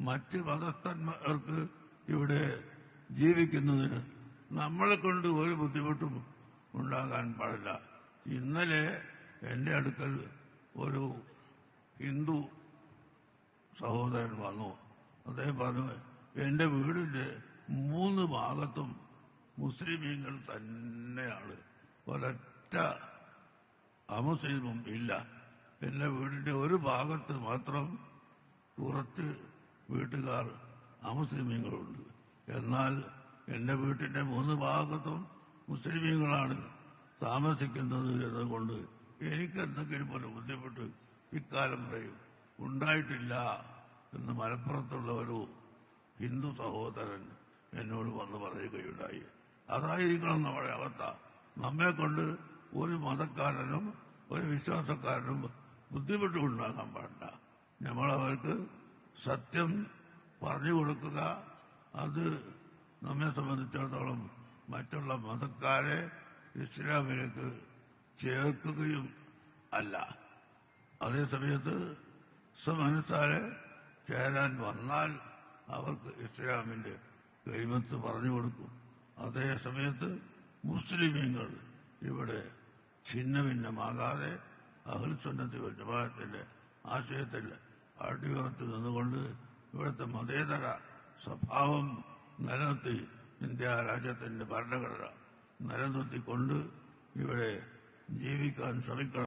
മറ്റ് മതസ്ഥന്മാർക്ക് ഇവിടെ ജീവിക്കുന്നതിന് നമ്മളെ കൊണ്ട് ഒരു ബുദ്ധിമുട്ടും ഉണ്ടാകാൻ പാടില്ല. ഇന്നലെ എന്റെ അടുക്കൽ ഒരു ഹിന്ദു സഹോദരൻ വന്നു. അദ്ദേഹം പറഞ്ഞു എന്റെ വീടിന്റെ മൂന്ന് ഭാഗത്തും മുസ്ലിമീങ്ങൾ തന്നെയാണ്. ഒരൊറ്റ അമുസ്ലിമും ഇല്ല. എന്റെ വീടിന്റെ ഒരു ഭാഗത്ത് മാത്രം കുറച്ച് വീട്ടുകാർ അമുസ്ലിമീങ്ങളുണ്ട്. എന്നാൽ എന്റെ വീട്ടിന്റെ മൂന്ന് ഭാഗത്തും മുസ്ലിമീങ്ങളാണ് താമസിക്കുന്നത് എന്നതുകൊണ്ട് എനിക്ക് എന്തെങ്കിലും ഒരു ബുദ്ധിമുട്ട് ഇക്കാലം പറയും ഉണ്ടായിട്ടില്ല എന്ന് മലപ്പുറത്തുള്ള ഒരു ഹിന്ദു സഹോദരൻ എന്നോട് വന്ന് പറയുകയുണ്ടായി. അതായിരിക്കണം നമ്മുടെ അവസ്ഥ. നമ്മെ കൊണ്ട് ഒരു മതക്കാരനും ഒരു വിശ്വാസക്കാരനും ബുദ്ധിമുട്ട് ഉണ്ടാകാൻ പാടില്ല. നമ്മളവർക്ക് സത്യം പറഞ്ഞു കൊടുക്കുക. അത് നമ്മെ സംബന്ധിച്ചിടത്തോളം മറ്റുള്ള മതക്കാരെ ഇസ്ലാമിലേക്ക് ചേർക്കുകയും അല്ല. അതേസമയത്ത് സമനസാലെ ചേരാൻ വന്നാൽ അവർക്ക് ഇസ്ലാമിന്റെ കരിമത്ത് പറഞ്ഞു കൊടുക്കും. അതേസമയത്ത് മുസ്ലിമീങ്ങൾ ഇവിടെ ഛിന്ന ഭിന്നമാകാതെ അഹുൽസുന്നത്തി ജമാഅത്തിന്റെ ആശയത്തിൽ അടിയുറത്ത് നിന്നുകൊണ്ട് ഇവിടുത്തെ മതേതര സ്വഭാവം നിലനിർത്തി ഇന്ത്യ രാജ്യത്തിന്റെ ഭരണഘടന നിലനിർത്തിക്കൊണ്ട് ഇവിടെ ജീവിക്കാൻ ശ്രമിക്കണം.